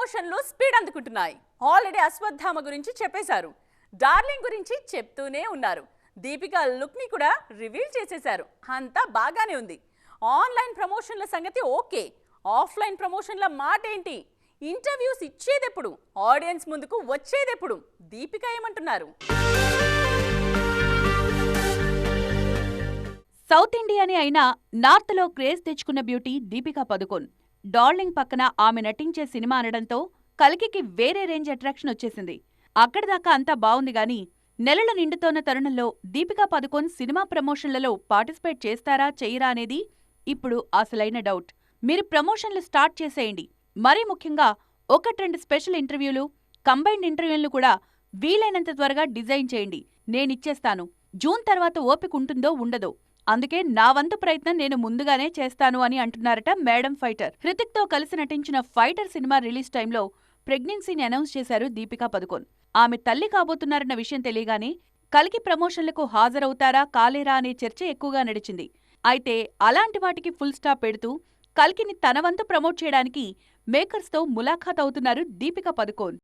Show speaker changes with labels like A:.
A: ప్రమోషన్లు speed అందుకుంటున్నాయి. Already Ashwatthama గురించి చెప్పేశారు. డార్లింగ్ గురించి చెప్తూనే ఉన్నారు. దీపిక లుక్ని కూడా రివీల్ చేసేశారు. అంతా బాగానే ఉంది. ఆన్లైన్ ప్రమోషన్ల సంగతి ఓకే. ఆఫ్లైన్ ప్రమోషన్ల మాట ఏంటి ఇంటర్వ్యూస్ ఇచ్చేదెప్పుడు? ఆడియన్స్ ముందుకు వచ్చేదెప్పుడు? దీపిక ఏమంటున్నారు?
B: సౌత్ ఇండియాని అయినా నార్త్లో క్రేజ్ తెచ్చుకున్న బ్యూటీ దీపికా పదుకోన్. డార్లింగ్ పక్కన ఆమె నటించే సినిమా అనడంతో కల్కికి వేరే రేంజ్ అట్రాక్షన్ వచ్చేసింది. అక్కడిదాకా అంతా బావుంది గాని నెలలు నిండుతోన్న తరుణంలో దీపికా పదుకోన్ సినిమా ప్రమోషన్లలో పార్టిసిపేట్ చేస్తారా చెయ్యరా అనేది ఇప్పుడు అసలైన డౌట్. మీరు ప్రమోషన్లు స్టార్ట్ చేసేయండి. మరీ ముఖ్యంగా ఒకట్రెండు స్పెషల్ ఇంటర్వ్యూలు కంబైన్డ్ ఇంటర్వ్యూలు కూడా వీలైనంత త్వరగా డిజైన్ చేయండి. నేనిచ్చేస్తాను. జూన్ తర్వాత ఓపిక ఉంటుందో ఉండదో. అందుకే నా వంతు ప్రయత్నం నేను ముందుగానే చేస్తాను అని అంటున్నారట మేడం ఫైటర్. హృతిక్తో కలిసి నటించిన ఫైటర్ సినిమా రిలీజ్ టైంలో ప్రెగ్నెన్సీని అనౌన్స్ చేశారు దీపికా పదుకోన్. ఆమె తల్లి కాబోతున్నారన్న విషయం తెలియగానే కలికి ప్రమోషన్లకు హాజరవుతారా కాలేరా అనే చర్చ ఎక్కువగా నడిచింది. అయితే అలాంటి వాటికి ఫుల్ స్టాప్ పెడుతూ కల్కిని తన వంతు ప్రమోట్ చేయడానికి మేకర్స్తో ములాఖాత్ అవుతున్నారు దీపికా పదుకోన్.